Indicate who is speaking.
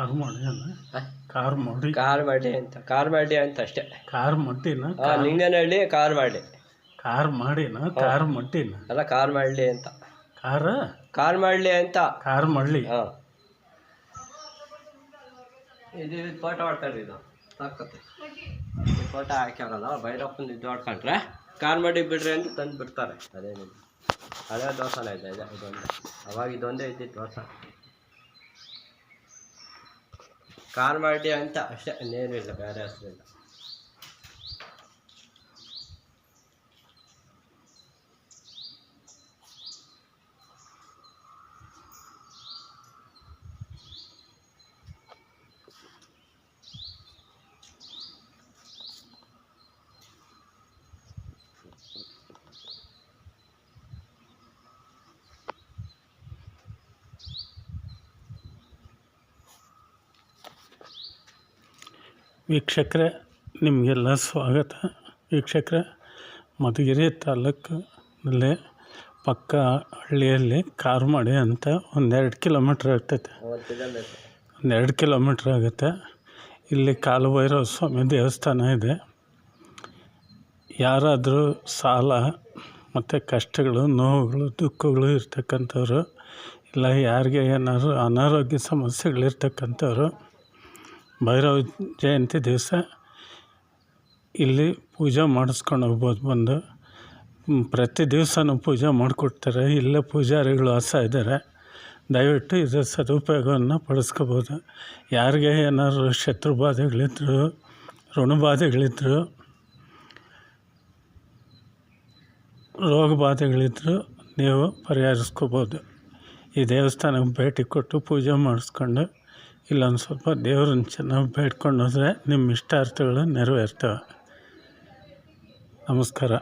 Speaker 1: Car ಮಾಡಿ ಅಲ್ಲ car ಮಾಡಿ
Speaker 2: ಕಾರ್ ಮಾಡಿ ಅಂತ. ಕಾರ್ ಮಾಡಿ ಅಂತ ಅಷ್ಟೇ.
Speaker 1: ಕಾರ್ ಮಟ್ಟಿನ
Speaker 2: ಆ, ಲಿಂಗನಹಳ್ಳಿ ಕಾರ್ ಮಾಡಿ
Speaker 1: ಕಾರ್ ಮಾಡಿನ ಕಾರ್ ಮಟ್ಟಿನ.
Speaker 2: ಅಲ್ಲ ಕಾರ್ ಮಾಡಲಿ ಅಂತ.
Speaker 1: ಕಾರ?
Speaker 2: ಕಾರ್ ಮಾಡಲಿ ಅಂತ.
Speaker 1: ಕಾರ್ ಮಳ್ಳಿ
Speaker 2: ಹಾಂ. ಇದು ಫೋಟೋ ಹೊಡ್ಕೊಂಡ್ರಿ ಇದು. ಸಾಕತ್ತೆ. ಫೋಟೋ ಹಾಕ್ಯಾರಲ್ಲ ಭೈರಪ್ಪನ ಇದು ಹೊಡ್ಕೊಂಡ್ರೆ ಕಾರ್ ಮಾಡಿ ಬಿಡ್ರಿ ಅಂತ ತಂದು ಬಿಡ್ತಾರೆ. ಅದೇ ಅದೇ ಹಳೆ ಇದೆ ಇದೆ ಇದೊಂದೇ. ಅವಾಗ ಇದೊಂದೇ ಇದ್ದಿದ್ದು ದೋಸ. ಕಾರ್ ಮಾಡಿ ಅಂತ ಅಷ್ಟೇ ಇನ್ನೇನು ಇಲ್ಲ ಬೇರೆ ಹೆಸರಿಲ್ಲ
Speaker 1: ವೀಕ್ಷಕರೇ, ನಿಮಗೆಲ್ಲ ಸ್ವಾಗತ. ವೀಕ್ಷಕರೇ, ಮಧುಗಿರಿ ತಾಲೂಕಿನಲ್ಲಿ ಪಕ್ಕ ಹಳ್ಳಿಯಲ್ಲಿ ಕಾರ್ ಮಾಡಿ ಅಂತ ಒಂದೆರಡು ಕಿಲೋಮೀಟ್ರ್ ಆಗ್ತೈತೆ. ಒಂದೆರಡು ಕಿಲೋಮೀಟ್ರ್ ಆಗುತ್ತೆ. ಇಲ್ಲಿ ಕಾಲಭೈರವ ಸ್ವಾಮಿ ದೇವಸ್ಥಾನ ಇದೆ. ಯಾರಾದರೂ ಸಾಲ ಮತ್ತು ಕಷ್ಟಗಳು, ನೋವುಗಳು, ದುಃಖಗಳು ಇರ್ತಕ್ಕಂಥವ್ರು, ಇಲ್ಲ ಯಾರಿಗೆ ಏನಾದ್ರು ಅನಾರೋಗ್ಯ ಸಮಸ್ಯೆಗಳಿರ್ತಕ್ಕಂಥವ್ರು ಭೈರವ ಜಯಂತಿ ದಿವಸ ಇಲ್ಲಿ ಪೂಜೆ ಮಾಡಿಸ್ಕೊಂಡು ಹೋಗ್ಬೋದು ಬಂದು. ಪ್ರತಿ ದಿವಸನೂ ಪೂಜೆ ಮಾಡಿಕೊಡ್ತಾರೆ. ಇಲ್ಲೇ ಪೂಜಾರಿಗಳು ಹೊಸ ಇದ್ದಾರೆ. ದಯವಿಟ್ಟು ಇದರ ಸದುಪಯೋಗವನ್ನು ಪಡಿಸ್ಕೋಬೋದು. ಯಾರಿಗೆ ಏನಾದ್ರು ಶತ್ರು ಬಾಧೆಗಳಿದ್ರು ಋಣಬಾಧೆಗಳಿದ್ರು ರೋಗ ಬಾಧೆಗಳಿದ್ರು ನೀವು ಪರಿಹರಿಸ್ಕೋಬೋದು. ಈ ದೇವಸ್ಥಾನಕ್ಕೆ ಭೇಟಿ ಕೊಟ್ಟು ಪೂಜೆ ಮಾಡಿಸ್ಕೊಂಡು ಇಲ್ಲೊಂದು ಸ್ವಲ್ಪ ದೇವ್ರನ್ನ ಚೆನ್ನಾಗಿ ಬೇಡ್ಕೊಂಡು ಹೋದರೆ ನಿಮ್ಮ ಇಷ್ಟಾರ್ಥಗಳು ನೆರವೇರ್ತವೆ. ನಮಸ್ಕಾರ.